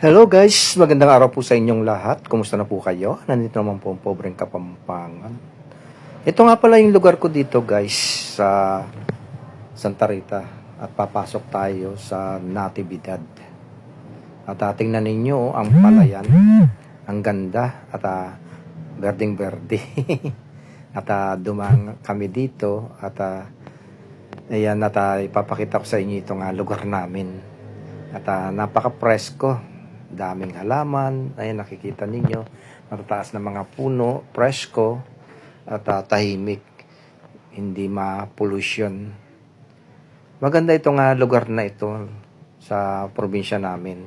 Hello guys, magandang araw po sa inyong lahat. Kumusta na po kayo? Nandito naman po ang pobreng kapampangan. Ito nga pala yung lugar ko dito guys sa Santa Rita at papasok tayo sa Natividad. At uh, tingnan ninyo ang palayan. Ang ganda at uh, berdeng berde. at uh, dumang kami dito at uh, ayan at uh, ipapakita ko sa inyo itong uh, lugar namin. At uh, napaka-presko daming halaman. Ayan, nakikita ninyo. Matataas na mga puno, presko, at uh, tahimik. Hindi ma-pollution. Maganda itong uh, lugar na ito sa probinsya namin.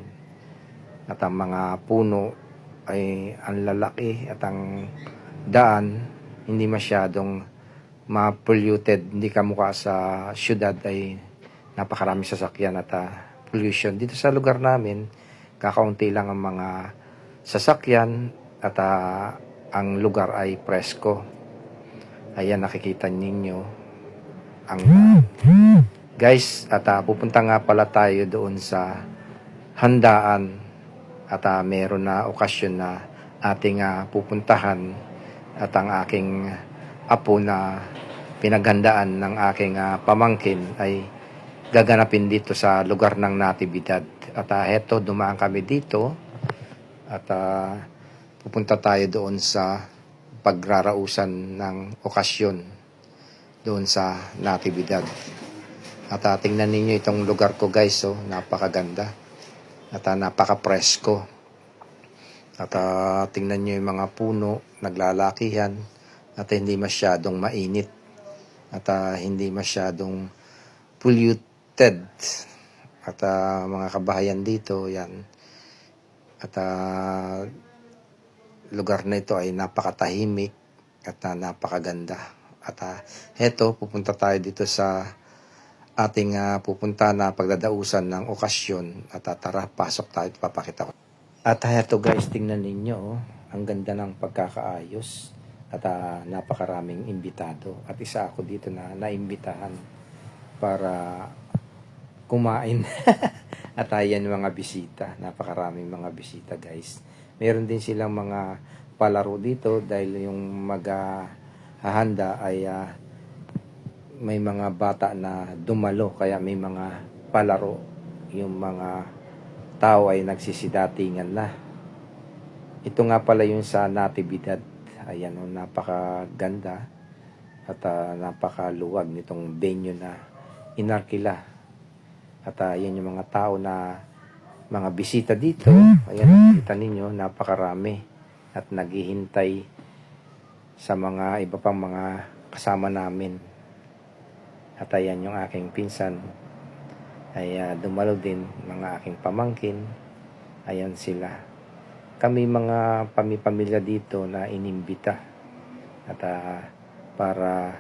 At ang mga puno ay ang lalaki at ang daan hindi masyadong ma-polluted. Hindi kamukha sa syudad ay napakarami sasakyan at uh, pollution. Dito sa lugar namin, kakaunti lang ang mga sasakyan at ah, ang lugar ay presko. Ayan, nakikita ninyo ang guys at ah, pupunta nga pala tayo doon sa handaan at ah, meron na okasyon na ating ah, pupuntahan at ang aking apo na pinaghandaan ng aking ah, pamangkin ay gaganapin dito sa lugar ng Natividad. At uh, heto, dumaan kami dito at uh, pupunta tayo doon sa pagrarausan ng okasyon doon sa Natividad. At uh, tingnan ninyo itong lugar ko guys, oh, napakaganda at uh, napaka-presko. At uh, tingnan nyo yung mga puno, naglalakihan at hindi masyadong mainit at uh, hindi masyadong polluted at uh, mga kabahayan dito, yan. At uh, lugar na ito ay napakatahimik at uh, napakaganda. At uh, heto, pupunta tayo dito sa ating uh, pupunta na pagdadausan ng okasyon. At uh, tara, pasok tayo at papakita ko. At heto guys, tingnan ninyo, oh, ang ganda ng pagkakaayos at uh, napakaraming imbitado. At isa ako dito na naimbitahan para kumain. At ayan mga bisita. Napakaraming mga bisita guys. Meron din silang mga palaro dito dahil yung maghahanda ay uh, may mga bata na dumalo kaya may mga palaro. Yung mga tao ay nagsisidatingan na. Ito nga pala yung sa Natividad. Ayan, oh, napakaganda at uh, napakaluwag nitong venue na inarkila at uh, yan yung mga tao na mga bisita dito. Ayan, kita ninyo, napakarami. At naghihintay sa mga iba pang mga kasama namin. At ayan yung aking pinsan. Ay uh, dumalo din mga aking pamangkin. Ayan sila. Kami mga pamipamilya dito na inimbita. At uh, para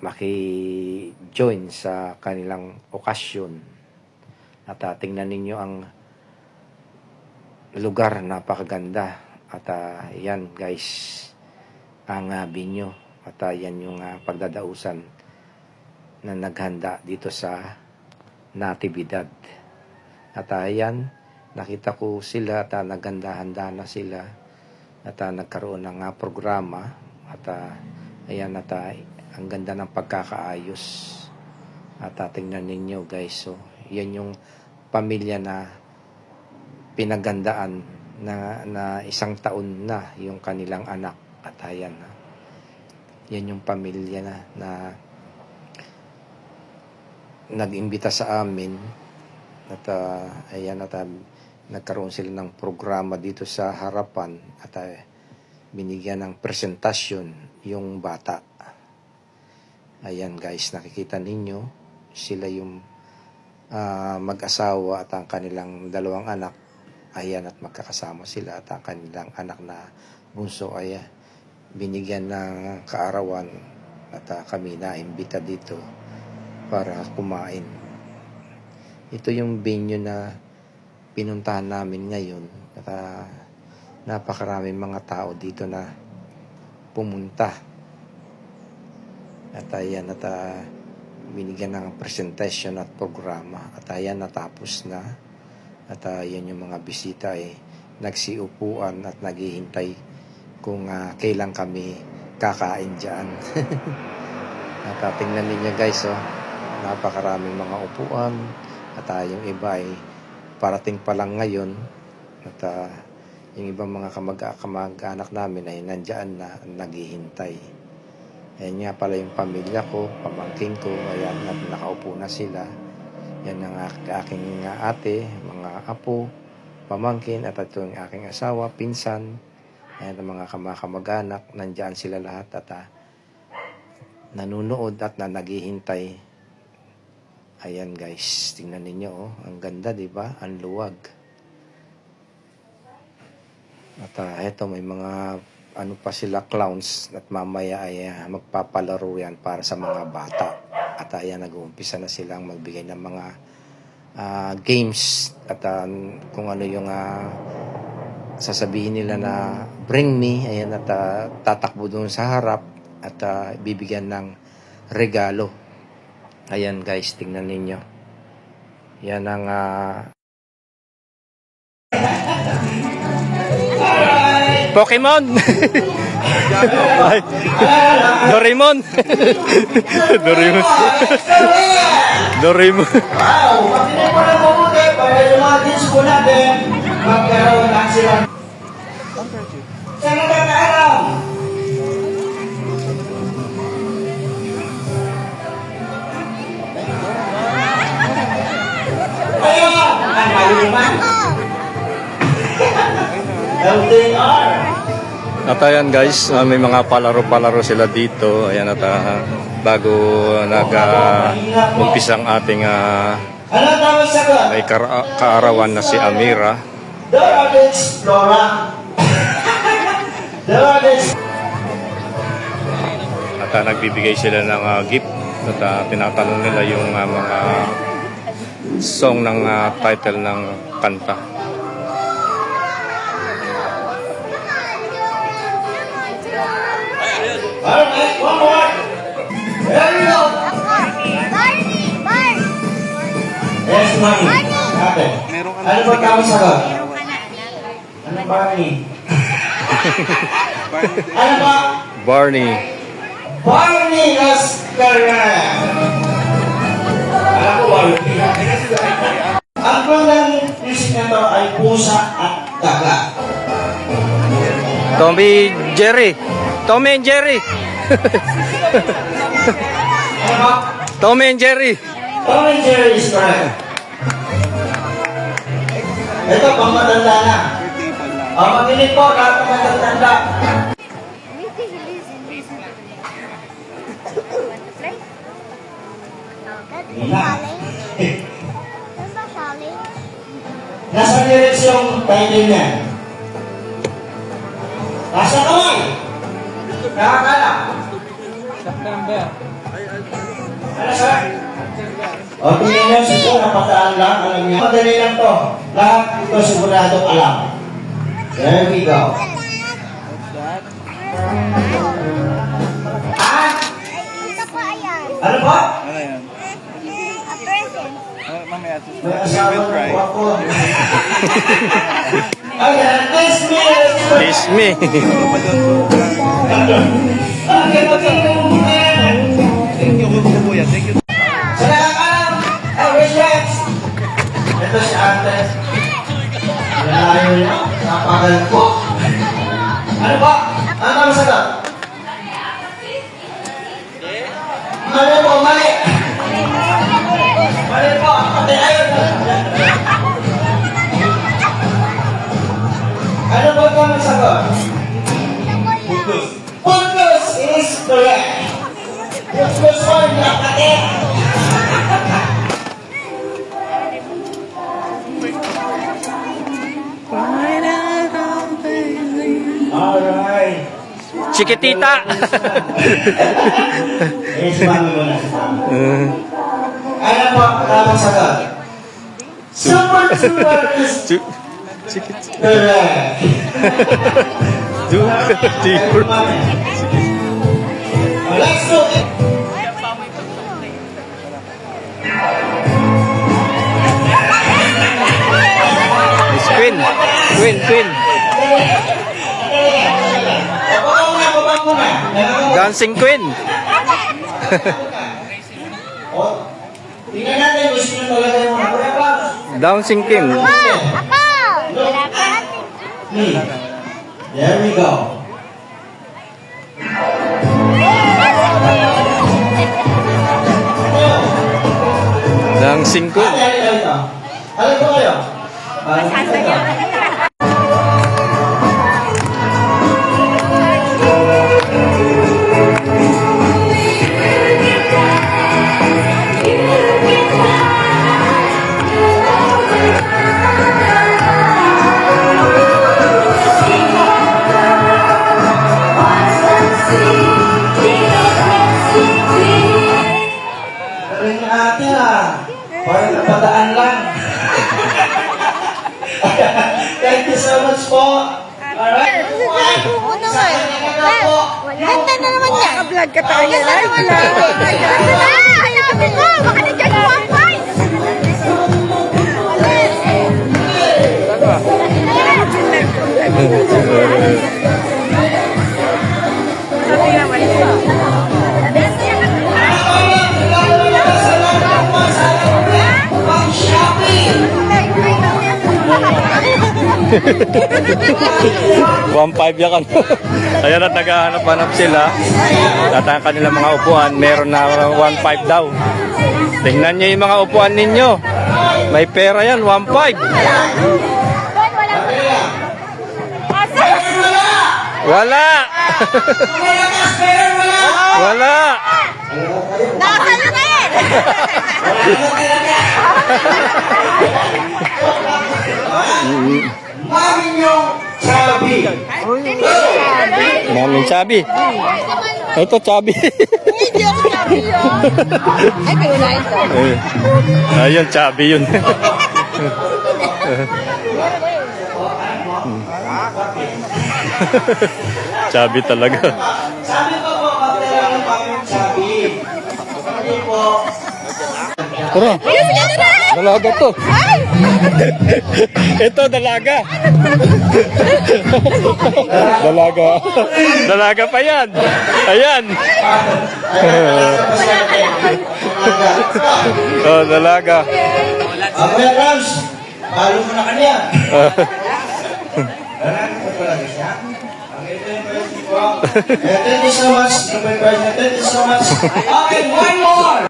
maki-join sa kanilang okasyon. At uh, tingnan ninyo ang lugar napakaganda. At uh, yan guys, ang uh, binyo. At uh, yan yung uh, pagdadausan na naghanda dito sa Natividad. At uh, yan, nakita ko sila at uh, naghanda-handa na sila. At uh, nagkaroon ng uh, programa. At uh, ayan at uh, ang ganda ng pagkakaayos. At uh, tingnan ninyo guys, so yan yung pamilya na pinagandaan na, na isang taon na yung kanilang anak. At ayan na. Yan yung pamilya na, na nag-imbita sa amin. At uh, ayan at uh, nagkaroon sila ng programa dito sa harapan. At uh, binigyan ng presentasyon yung bata Ayan guys, nakikita ninyo, sila yung uh, mag-asawa at ang kanilang dalawang anak. Ayan at magkakasama sila at ang kanilang anak na bunso ay uh, binigyan ng kaarawan at uh, kami na imbita dito para kumain. Ito yung venue na pinuntahan namin ngayon at uh, napakaraming mga tao dito na pumunta at ayan, at uh, binigyan ng presentation at programa. At ayan, natapos na. At ah, yan yung mga bisita eh, nagsiupuan at naghihintay kung ah, kailan kami kakain dyan. at ah, tingnan ninyo guys, oh, napakaraming mga upuan at ah, yung iba ay parating pa lang ngayon at ah, yung ibang mga kamag- kamag-anak namin ay nandyan na naghihintay. Ayan nga pala yung pamilya ko, pamangking ko, ayan, at nakaupo na sila. Yan ang ak- aking uh, ate, mga apo, pamangkin, at ito yung aking asawa, pinsan, ayan ang mga kamakamag-anak, nandyan sila lahat at ah, nanunood at na naghihintay. Ayan guys, tingnan ninyo oh, ang ganda 'di ba? Ang luwag. At ah, eto may mga ano pa sila clowns at mamaya ay ah, magpapalaro yan para sa mga bata. At ayan nag-uumpisa na silang magbigay ng mga ah, games at ah, kung ano yung ah, sasabihin nila na bring me ayan at ah, tatakbo doon sa harap at ah, bibigyan ng regalo. Ayan guys, tingnan ninyo. Yan ang ah, Pokemon! Ay, Doraemon! Doraemon! Doraemon! Wow! Pagkinig mo ng mabuti para yung mga teams po natin magkaroon ng sila. Sa nagkakaalam, Ayun! Ang maliliman. LDR. At ayan guys, ah, may mga palaro-palaro sila dito. Ayan at ah, bago nag-umpisa ating Ano ang tamang sagot? may kara- kaarawan na si Amira. The. At ah, nagbibigay sila ng ah, gift. At ah, tinatanong nila yung ah, mga song ng ah, title ng kanta. Yes, ma'am. Ate. Ano ba tamang sagot? Ano ba ni? ano ba? Barney. Barney Lascara. Alam ko Barney. Ang kanyang music na to ay pusa at daga. Tommy Jerry. Tommy and Jerry. Tommy and Jerry. Tom and Jerry is correct. Ito, pang matanda na. O, makinig po, lahat ng matatanda. Listen, listen, listen to me. Want to play? Okay. Hina. Challenge. Ano ba challenge? Nasa lyrics yung title niya. Nasa kamay. Nakakala. Ano? O, tingnan niyo, siguro napataan lang, alam niya. Madali lang to. Lahat ito siguradong alam. There we go. Ah, Ito pa yan. ano ba? A present. May asawa na po ako. Ayan, this means... Kiss me. Okay, magkakaroon Sa nakakalam, ang respects. Ito si ate. Nalayo niya. Napagal ko. Ano ba? Ano ang sagot? Mali po, mali. Mali po. Ate, ayun. Ano ba ang sagot? Chiquitita. Eh, sumami mo na. Ano po, tamang sagot? Super, super correct. Sumami. Let's it. Queen. Queen, Queen. Dancing Queen. Tingnan natin kung sino talaga yung mga Pops. Dancing King. Ako! Hmm. There we go. Dancing Queen. Ate, halika dito. Halika po One five yakan. Ayan at naghahanap-hanap sila. At ang kanilang mga upuan, meron na one five daw. Tingnan nyo yung mga upuan ninyo. May pera yan, one five. Wala! Wala! Nakasalo na yan. Sabi. Maraming sabi. Ito, sabi. Hindi ako sabi yun. Ay, may unahin to. Eh, Ayun, sabi yun. sabi talaga. Sabi ko po, kapila ng mami sabi. Sabi po, Tara, dalaga to. Ito, dalaga. dalaga. Dalaga pa yan. Ayan. oh, dalaga. Kuya Rams, palo mo na kanya. Lalaki pa talaga siya. Eh, Thank you so much. Thank you so much. Okay, one more.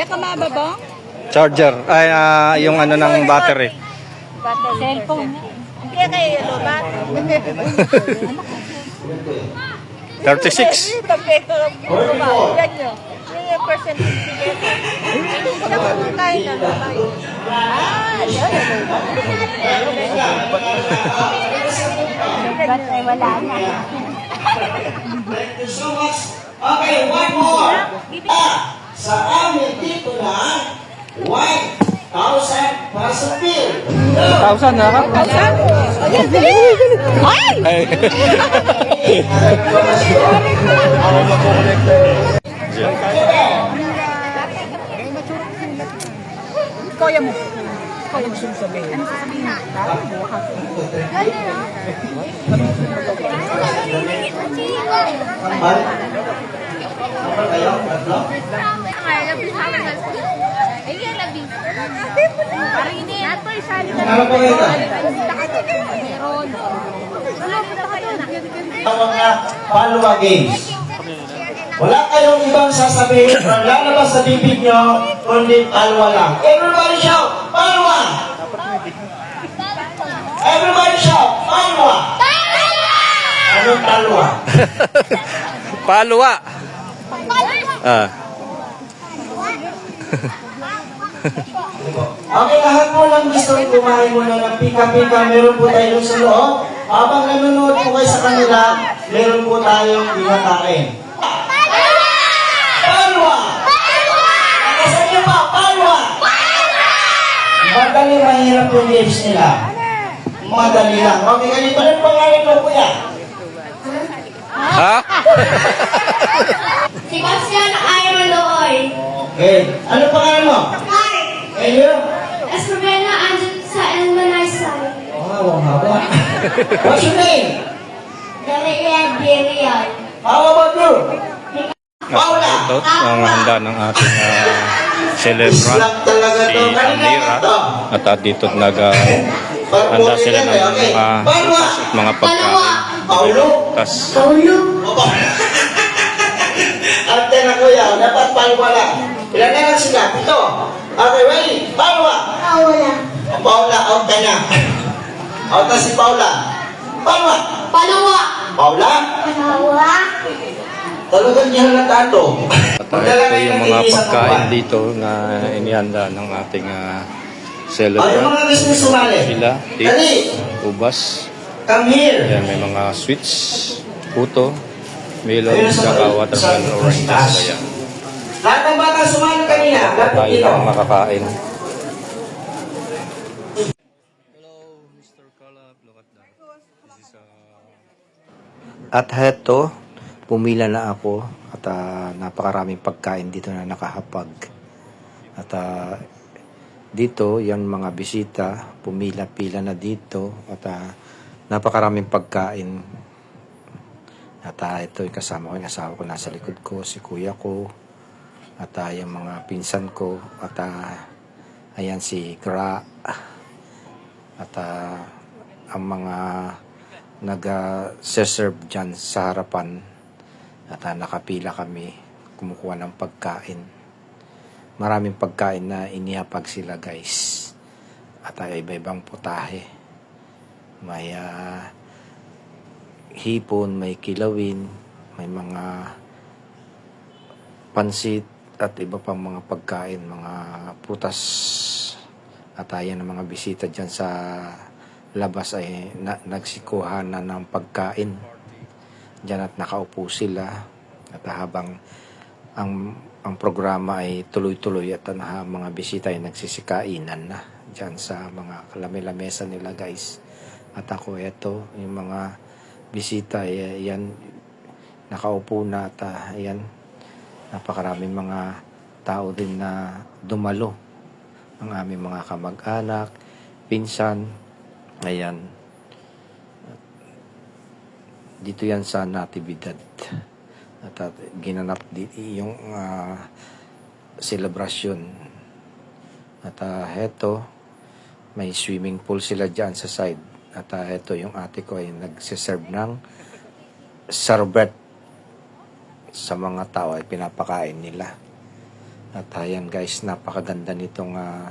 Beka mababang? Charger. Ay, ah, yung ano ng battery. Cellphone. Kaya kayo lubat? 36. Pagpeto lang po ba? Yan nyo. Yung yung percentage sige. Wala po nung tayo na lubat. Ah, yun. Ba't ay wala na? Thank you so much. Okay, one more. Ah, sa amin dito na 1,000 para sa bill. 1,000 na ka? Ayan, dali. Ay! Ay. Kaya mo. Kaya mo siyang sabihin. Ano sasabihin mo? Dahil mo, Ambal? Ambal kayo? Tatlo? Ayan, labi. Parang hindi. Nato, isali na. Ano pa kayo? Meron. Na. Tawag na Palwa Games. Wala kayong ibang sasabihin or lalabas sa bibig nyo, kundi Palwa lang. Everybody shout, Palwa! Everybody shout, Palwa! Anong Palwa? Palwa. Ah. okay, lahat po lang gusto kumain muna ng pika-pika. Meron po tayong sa loob. Habang nanonood po kayo sa kanila, meron po tayong pinakain. Palwa! Palwa! Nakasan niyo pa, palwa! Palwa! Madali mahirap yung games nila. Madali lang. Okay, kayo pa rin pangalan ko, kuya. Ha? si Bastian Iron Looy. Okay. Ano pangalan mo? You? Espravena andun sa El Manaysay. Oh, ang haba. What's your name? Darian Birian. How about you? Paula. Ito ang handa ng ating uh, celebrant, si to. At uh, dito nag uh, handa sila ng mga butas at mga pagkain. Paulo. Tas Paulo. Ate na kuya, dapat palwala. Ilan na lang sila? Ito. Okay, ready? Palwa. Paula. O, Paula, out ka na. Out na si Paula. Palwa. Palawa. Paula? Palawa. Talagang niya halata to. at ito yung mga pagkain dito na inihanda ng ating uh, Oh, yung celebrant. mga gusto sumali. Sila, tips, ubas, Come here. Ayan, may mga sweets, puto, melon, saka watermelon oranges. Ayan. Lahat ng bata sumali kanina. Dapat Tayo dito. lang makakain. At heto, pumila na ako at ah, napakaraming pagkain dito na nakahapag. At ah, dito, yan mga bisita, pumila-pila na dito at ah, napakaraming pagkain. At ah, ito yung kasama ko, yung asawa ko nasa likod ko, si kuya ko, at ah, yung mga pinsan ko, at ah, ayan si Gra, at ah, ang mga nag-serve dyan sa harapan. At ah, nakapila kami kumukuha ng pagkain. Maraming pagkain na inihapag sila guys. At ah, iba-ibang putahe. May ah, hipon, may kilawin may mga pansit at iba pang mga pagkain mga putas at ayan ang mga bisita dyan sa labas ay na, nagsikuha na ng pagkain. Dyan at nakaupo sila. At habang ang ang programa ay tuloy-tuloy at ang mga bisita ay nagsisikainan na dyan sa mga kalame-lamesa nila guys. At ako eto yung mga bisita ay yan nakaupo na at ayan napakaraming mga tao din na dumalo ang aming mga kamag-anak pinsan Ayan. Dito yan sa Natividad. At, at ginanap di, yung ah, celebration. At ah, heto, may swimming pool sila dyan sa side. At ah, heto, yung ate ko ay nagsiserve ng sorbet sa mga tao ay pinapakain nila. At ayan guys, napakaganda nitong ah,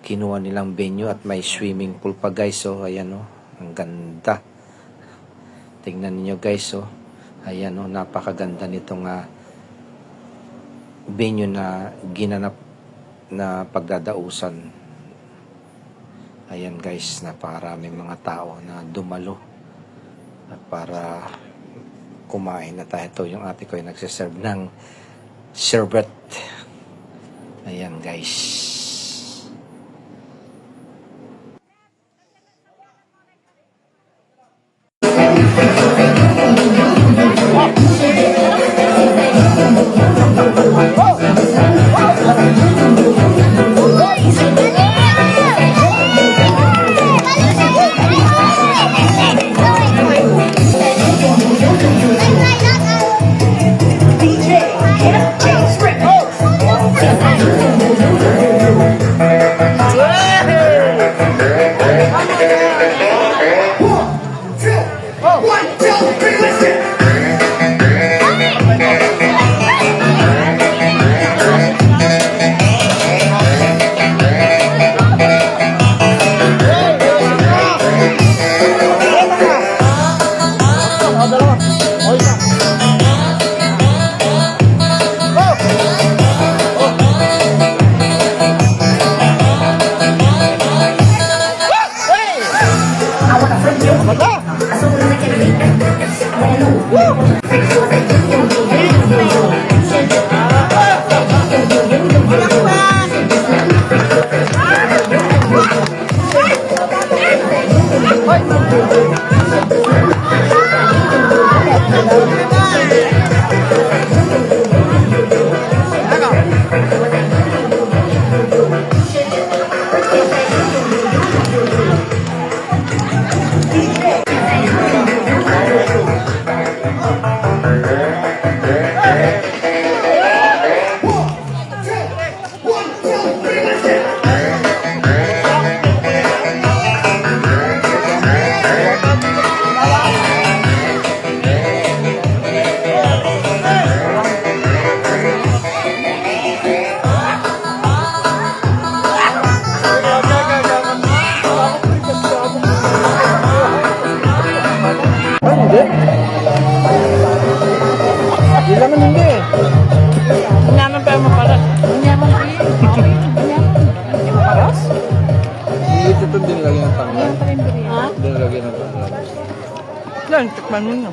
kinuha nilang venue at may swimming pool pa guys so ayan oh. Ang ganda. Tingnan niyo guys oh. Ayan oh napakaganda nitong uh, venue na ginanap na pagdadausan. Ayan guys napakaraming mga tao na dumalo. Para kumain at ito yung ate ko ay nagsiserve ng sherbet. Ayan guys Yan, tikman mo na.